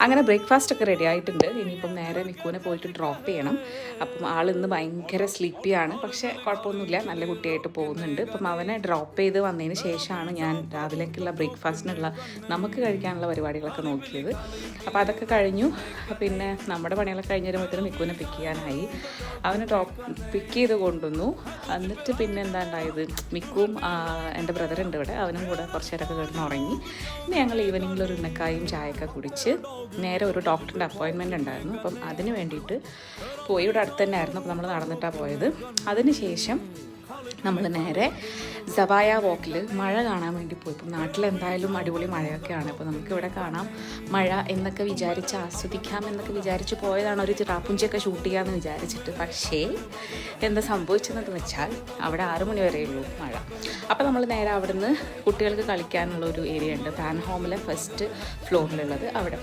അങ്ങനെ ബ്രേക്ക്ഫാസ്റ്റ് ഒക്കെ റെഡി ആയിട്ടുണ്ട്. ഇനിയിപ്പം നേരെ മിക്കുവിനെ പോയിട്ട് ഡ്രോപ്പ് ചെയ്യണം. അപ്പം ആൾ ഇന്ന് ഭയങ്കര സ്ലീപ്പിയാണ് പക്ഷേ കുഴപ്പമൊന്നുമില്ല. നല്ല കുട്ടിയായിട്ട് പോകുന്നുണ്ട്. അപ്പം അവനെ ഡ്രോപ്പ് ചെയ്ത് വന്നതിന് ശേഷമാണ് ഞാൻ രാവിലേക്കുള്ള ബ്രേക്ക്ഫാസ്റ്റിനുള്ള നമുക്ക് കഴിക്കാനുള്ള പരിപാടികളൊക്കെ നോക്കിയത്. അപ്പോൾ അതൊക്കെ കഴിഞ്ഞു. പിന്നെ നമ്മുടെ പണികളൊക്കെ കഴിഞ്ഞ് വരുമ്പോഴത്തേനും മിക്കുവിനെ പിക്ക് ചെയ്യാനായി. അവനെ ഡ്രോപ്പ് പിക്ക് ചെയ്ത് കൊണ്ടുവന്നു. എന്നിട്ട് പിന്നെ എന്താ ഉണ്ടായത്? മിക്കുവും ആ, എന്റെ ബ്രദർ ഉണ്ട് ഇവിടെ. അവനും കൂടെ കുറച്ച് നേരമൊക്കെ കിടന്ന് ഉറങ്ങി പിന്നെ ഞങ്ങൾ ഈവനിങ്ങിൽ ഒരു ഉന്നക്കായും ചായയൊക്കെ കുടിച്ച് നേരെ ഒരു ഡോക്ടറിന്റെ അപ്പോയിൻമെന്റ് ഉണ്ടായിരുന്നു. അപ്പം അതിന് വേണ്ടിയിട്ട് പോയി. ഇവിടെ അടുത്ത് തന്നെ ആയിരുന്നു അപ്പം നമ്മൾ നടന്നിട്ടാണ് പോയത്. അതിന് ശേഷം നമ്മൾ നേരെ സവായ വോക്കിൽ മഴ കാണാൻ വേണ്ടി പോയി. ഇപ്പം നാട്ടിലെന്തായാലും അടിപൊളി മഴയൊക്കെയാണ്. അപ്പോൾ നമുക്കിവിടെ കാണാം മഴ എന്നൊക്കെ വിചാരിച്ച് ആസ്വദിക്കാം എന്നൊക്കെ വിചാരിച്ച് പോയതാണ്. ഒരു ചിറാപ്പുഞ്ചിയൊക്കെ ഷൂട്ട് ചെയ്യാമെന്ന് വിചാരിച്ചിട്ട്. പക്ഷേ എന്താ സംഭവിച്ചതെന്ന് വെച്ചാൽ അവിടെ ആറു മണി വരെയുള്ളൂ മഴ. അപ്പോൾ നമ്മൾ നേരെ അവിടുന്ന് കുട്ടികൾക്ക് കളിക്കാനുള്ള ഒരു ഏരിയ ഉണ്ട്. ഫാൻ ഹോമിലെ ഫസ്റ്റ് ഫ്ലോറിലുള്ളത് അവിടെ